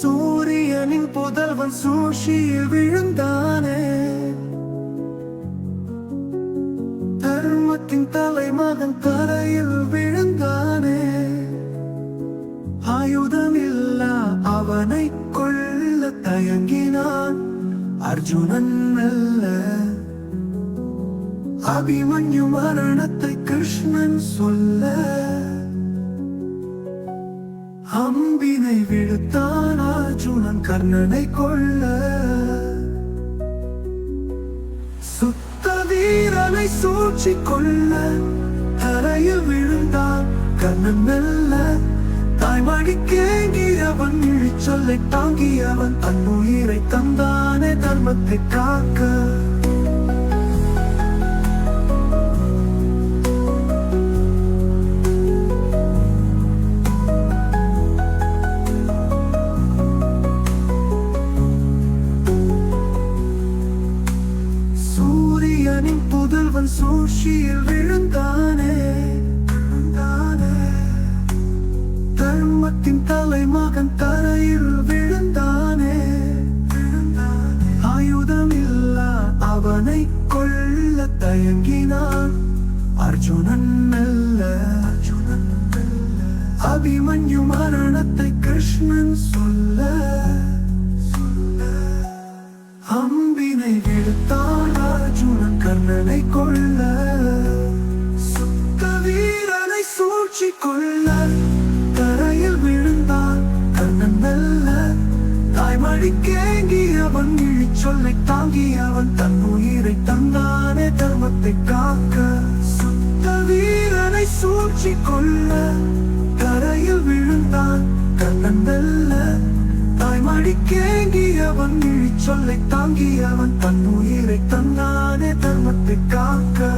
சூரியனின் புதல்வன் சூழ்ச்சியில் விழுந்தானே. தர்மத்தின் தலைமகன் தரையில் விழுந்தானே. ஆயுதம் இல்லா அவனை கொள்ள தயங்கினான் அர்ஜுனன் அல்ல அபிமன்யு மரணத்தை கிருஷ்ணன் சொல்ல. அம்பினை விழுத்தான் அர்ஜுனன் கர்ணனை கொள்ள சுத்த வீரனை சூழ்ச்சி கொள்ள தரையில் விழுந்தான் கண்ணன் மெல்ல. தாய்மடி கேங்கியவன் இழிச்சொல்லை தாங்கியவன் தன் உயிரை தந்தானே தர்மத்தை காக்க. புதல்வன் சூழ்ச்சியில் விழுந்தானே விழுந்தானே. தர்மத்தின் தலைமகன் தரையில் விழுந்தானே விழுந்தானே. ஆயுதம் இல்லா அவனை கொள்ள தயங்கினான் அர்ஜுனன் அர்ஜுனன் அபிமன்யு மரணத்தை கிருஷ்ணன் சொல்ல சொல்ல அம்பினை எடுத்தான் கண்ணனை கொள்ள சுத்த வீரனை சூழ்ச்சி கொள்ள தரையில் விழுந்தான் கண்ணன் மெல்ல. தாய்மடி கேங்கி அவன் இழி சொல்லை தாங்கி அவன் தன் உயிரை தந்தானே தர்மத்தை காக்க. சுத்த வீரனை சூழ்ச்சி கொள்ள தரையில் விழுந்தான் கேங்கியவன் இழிச்சொல்லை தாங்கியவன் தன் உயிரை தன்னானே தர்மத்தை காக்க.